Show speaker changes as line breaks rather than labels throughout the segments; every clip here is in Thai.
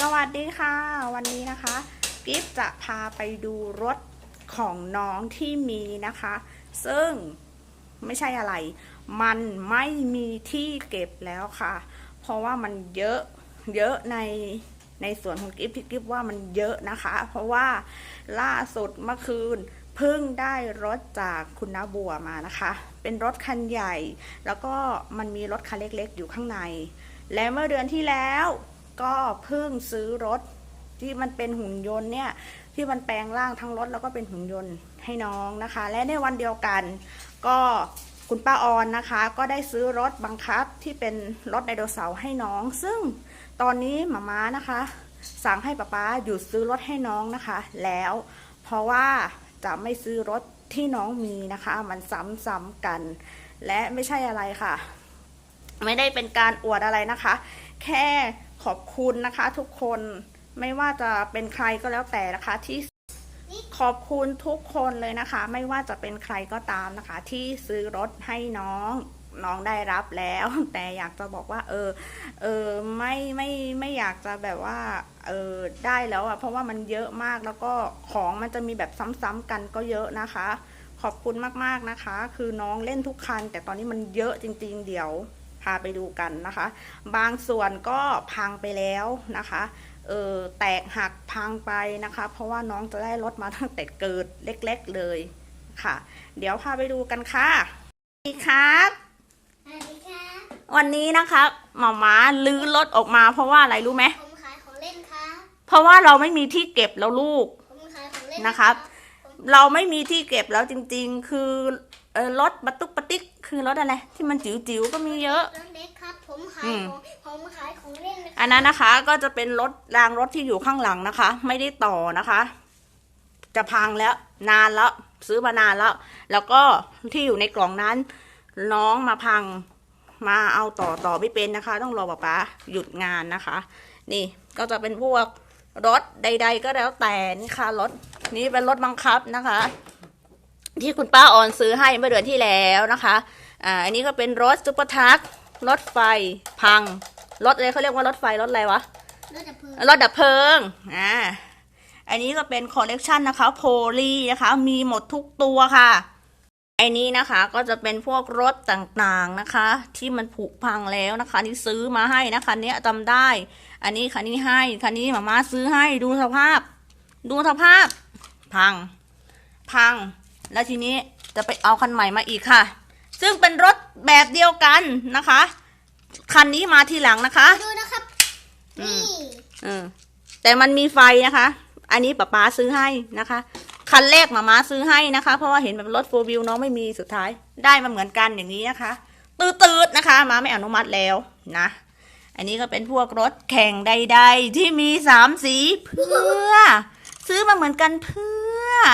สวัสดีค่ะ วันนี้นะคะกิฟจะพาไปดูรถของน้องที่มีนะคะ ซึ่งไม่ใช่อะไร มันไม่มีที่เก็บแล้วค่ะ เพราะว่ามันเยอะเยอะในในส่วนของกิฟที่กิฟว่ามันเยอะนะคะ เพราะว่าล่าสุดเมื่อคืนเพิ่งได้รถจากคุณนาบัวมานะคะ เป็นรถคันใหญ่ แล้วก็มันมีรถคันเล็กๆอยู่ข้างใน และเมื่อเดือนที่แล้ว ก็เพิ่งซื้อรถที่มันเป็นหุ่นยนต์เนี่ยที่มันแปลงร่างทั้งรถแล้วก็เป็นหุ่นยนต์ให้น้องนะคะ และในวันเดียวกัน ก็คุณป้าออนนะคะ ก็ได้ซื้อรถบังคับที่เป็นรถไดโนเสาร์ให้น้อง ซึ่งตอนนี้หมาม้านะคะ สั่งให้ป้าป๊าหยุดซื้อรถให้น้องนะคะ แล้วเพราะว่าจะไม่ซื้อรถที่น้องมีนะคะ มันซ้ำๆกัน และไม่ใช่อะไรค่ะ ไม่ได้เป็นการอวดอะไรนะคะ แค่ ขอบคุณนะคะทุกคนไม่ว่าจะเป็นใครก็แล้วแต่นะคะที่ขอบคุณทุกคนเลยนะคะ ไม่ว่าจะเป็นใครก็ตามนะคะ ที่ซื้อรถให้น้องน้องได้รับแล้ว แต่อยากจะบอกว่า เออ เออไม่ไม่ไม่อยากจะแบบว่า เออได้แล้วอะเพราะว่ามันเยอะมากแล้วก็ของมันจะมีแบบซ้ำๆกันก็เยอะนะคะ ขอบคุณมากๆนะคะ คือน้องเล่นทุกคัน แต่ตอนนี้มันเยอะจริง ๆ เดี๋ยว พาไปดูกันนะคะ บางส่วนก็พังไปแล้วนะคะเออแตกหักพังไปนะคะ เพราะว่าน้องจะได้รถมาตั้งแต่เกิดเล็กๆเลยค่ะ เดี๋ยวพาไปดูกันค่ะสวัสดีครับ
สวัสดีค่ะ
วันนี้นะคะหมาม้าลื้อรถออกมาเพราะว่าอะไรรู้ไหม
ผมขายของเล่นครับ
เพราะว่าเราไม่มีที่เก็บแล้วลูก
ผมขายของเล่น
นะครับ เราไม่มีที่เก็บแล้วจริง ๆ คือเออรถบัตตุกปะติ๊ก คือรถอะไรที่มันจิ๋วๆก็มีเยอะ
รถเล็กครับผมขาย
อืม
ของผมขายของเล่นนะค
อั
รับ
นนั้นนะคะก็จะเป็นรถรางรถที่อยู่ข้างหลังนะคะ ไม่ได้ต่อนะคะ จะพังแล้ว นานแล้ว ซื้อมานานแล้ว แล้วก็ที่อยู่ในกล่องนั้น น้องมาพังมาเอาต่อต่อไม่เป็นนะคะ ต้องรอป๊าป๊าหยุดงานนะคะ นี่ก็จะเป็นพวกรถใด ๆ ก็แล้วแต่นี่ค่ะรถนี่เป็นรถบังคับนะคะ ที่คุณป้าออนซื้อให้เมื่อเดือนที่แล้วนะคะ อ่า อันนี้ก็เป็นรถซุปเปอร์ทัครถไฟพัง รถอะไรเขาเรียกว่ารถไฟรถอะไรวะ
รถดับเพลิง
รถดับเพลิง อ่า อันนี้ก็เป็นคอลเลกชันนะคะโพลีนะคะ มีหมดทุกตัวค่ะไอ้นี้นะคะก็จะเป็นพวกรถต่างๆนะคะ ที่มันผุพังแล้วนะคะที่ซื้อมาให้นะคันนี้จำได้ อันนี้คันนี้ให้คันนี้หมาม่าซื้อให้ดูสภาพ ดูสภาพ พัง พัง แล้วทีนี้จะไปเอาคันใหม่มาอีกค่ะ ซึ่งเป็นรถแบบเดียวกันนะคะ คันนี้มาทีหลังนะคะ
ดูนะครับ
อืม
นี่
เออแต่มันมีไฟนะคะ อันนี้ป๊าป๊าซื้อให้นะคะ คันแรกหมาม้าซื้อให้นะคะ เพราะว่าเห็นแบบรถโฟวิวน้องไม่มีสุดท้าย ได้มาเหมือนกันอย่างนี้นะคะ ตืดๆนะคะ มาไม่อนุมัติแล้วนะอันนี้ก็เป็นพวกรถแข่งใด ๆ ที่มีสามสีเพื่อ ซื้อมาเหมือนกันเพื่อ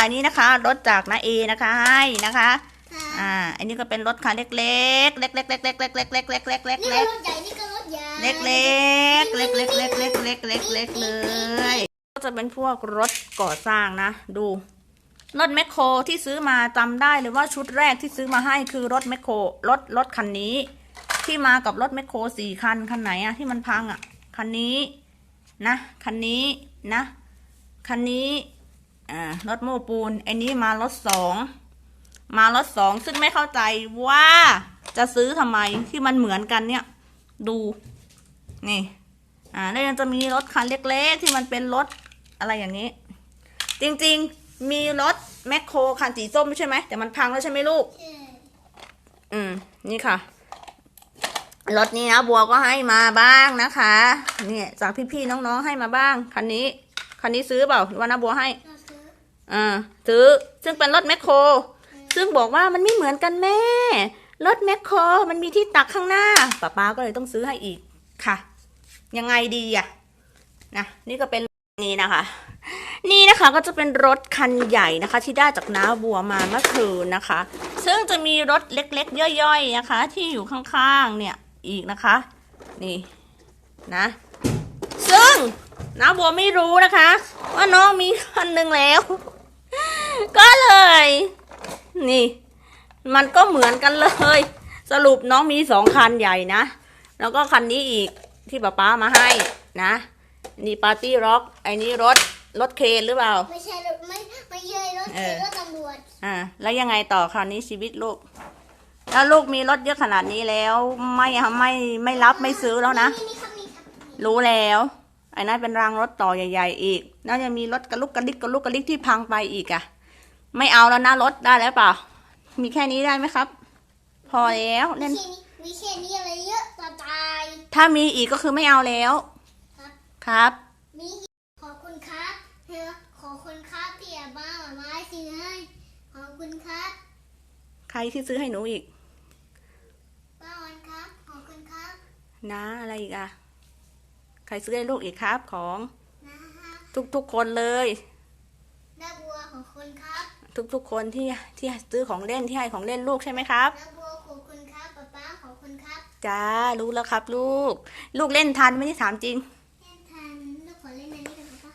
อันนี้นะคะรถจากนาเอนะคะให้นะคะ
ค่ะ
อ่า อันนี้ก็เป็นรถคันเล็กๆ เล็กๆๆๆๆๆๆๆๆๆๆ
นี่ก็รถใหญ่นี่ก็รถใหญ่
เล็กเล็กเล็กเล็กเล็กเล็กเล็กเล็กเล็กเลย ก็จะเป็นพวกรถก่อสร้างนะ ดู รถแมคโครที่ซื้อมาจำได้เลยว่าชุดแรกที่ซื้อมาให้คือรถแมคโครรถรถคันนี้ ที่มากับรถแมคโครสี่คันคันไหนอะที่มันพังอะคันนี้นะคันนี้นะคันนี้ อ่ารถโม้ปูนไอ้นี้มารถสองมารถสองซึ่งไม่เข้าใจว่าจะซื้อทำไมที่มันเหมือนกันเนี่ย ดู นี่ อ่าแล้วยังจะมีรถคันเล็กๆ ที่มันเป็นรถอะไรอย่างนี้ จริงๆมีรถแมคโครคันสีส้มใช่ไหมแต่มันพังแล้วใช่ไหมลูก
เออ
อืม นี่ค่ะรถนี้นะบัวก็ให้มาบ้างนะคะ เนี่ยจากพี่ๆน้องๆให้มาบ้างคันนี้คันนี้ซื้อเปล่าหรือว่านะบัวให้
เราซื้ อ่า
ซื้อซึ่งเป็นรถแมคโคร ซึ่งบอกว่ามันไม่เหมือนกันแม่ รถแมคโครมันมีที่ตักข้างหน้าป้าป้าก็เลยต้องซื้อให้อีกค่ะ ยังไงดีอะนะนี่ก็เป็นนี่นะคะ นี่นะคะก็จะเป็นรถคันใหญ่นะคะ ที่ได้จากน้าบัวมาเมื่อคืนนะคะ ซึ่งจะมีรถเล็กๆ ย่อยๆนะคะ ที่อยู่ข้างๆเนี่ยอีกนะคะ นี่นะ ซึ่งน้าบัวไม่รู้นะคะ ว่าน้องมีคันหนึ่งแล้ว ก็เลย นี่ มันก็เหมือนกันเลย สรุปน้องมีสองคันใหญ่นะ แล้วก็คันนี้อีกที่ป๊าป๊ามาให้นะ นี่ปาร์ตี้ร็อกไอ้นี่รถรถเคนหรือเปล่า
ไม่ใช่รถไม่ไม่เย้ยรถ
เอ
เก๋
อ
งรถตำรวจ
อ่า แล้วยังไงต่อคราวนี้ชีวิตลูกแล้วลูกมีรถเยอะขนาดนี้แล้ว ไม่ไม่ไม่รับไม่ซื้อแล้วนะ
นี่ครับนี่ครับนี่
รู้แล้ว ไอ้นั่นเป็นรางรถต่อใหญ่ ๆ อีก แล้วยังมีรถกระลุกกระดิกกระลุกกระดิกที่พังไปอีกอะ ไม่เอาแล้วนะรถได้แล้วเปล่า มีแค่นี้ได้ไหมครับ พอแล้วเล่น
มีแค่นี้มีแค่นี้อะไรเยอะตาตาย
ถ้ามีอีกก็คือไม่เอาแล้ว
ครับ
ครับ
มีอีกขอบคุณครับเฮ้ยขอบคุณครับที่อาบ้าหมาไม้ซื้อให้ขอบคุณครับ
ใครที่ซื้อให้หนูอีก
ป้าวันครับ ขอบคุณครับ
นะอะไรอีกอะใครซื้อให้ลูกอีกครับของ
นะฮะ
ทุกๆคนเลย
น้าบัวขอบคุณครับ
ทุกๆ คนที่ที่ซื้อของเล่นที่ให้ของเล่นลูกใช่ไหมครับ
น้าบัวขอบคุณครับป้าป้าขอบคุณครับ
จ้ารู้แล้วครับลูก ลูกเล่นทันไหมนี่ถามจริง
เล่นทันลูกขอเล่นอันนี้กันปะ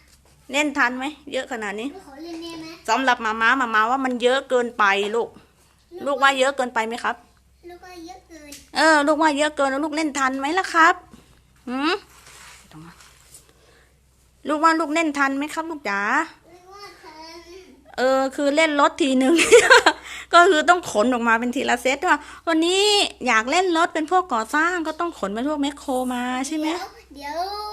เล่นทันไหมเยอะขนาดนี้
ลูกขอเล่นได้ไหม
สำหรับมาม้ามาม้าว่ามันเยอะเกินไปลูก ลูกว่าเยอะเกินไปไหมครับ
ลูกก็เยอะเกิน
เออ ลูกว่าเยอะเกินแล้วลูกเล่นทันไหมล่ะครับหืมไม่ต้องมาลูกว่าลูกเล่นทันไหมครับ ลูกจ๋า
ลูกว่าทัน
เออคือเล่นรถทีหนึ่ง ก็คือต้องขนออกมาเป็นทีละเซตว่าวันนี้อยากเล่นรถเป็นพวกก่อสร้างก็ต้องขนเป็นพวกแมคโครมาใช่ไหม
เดี๋ยว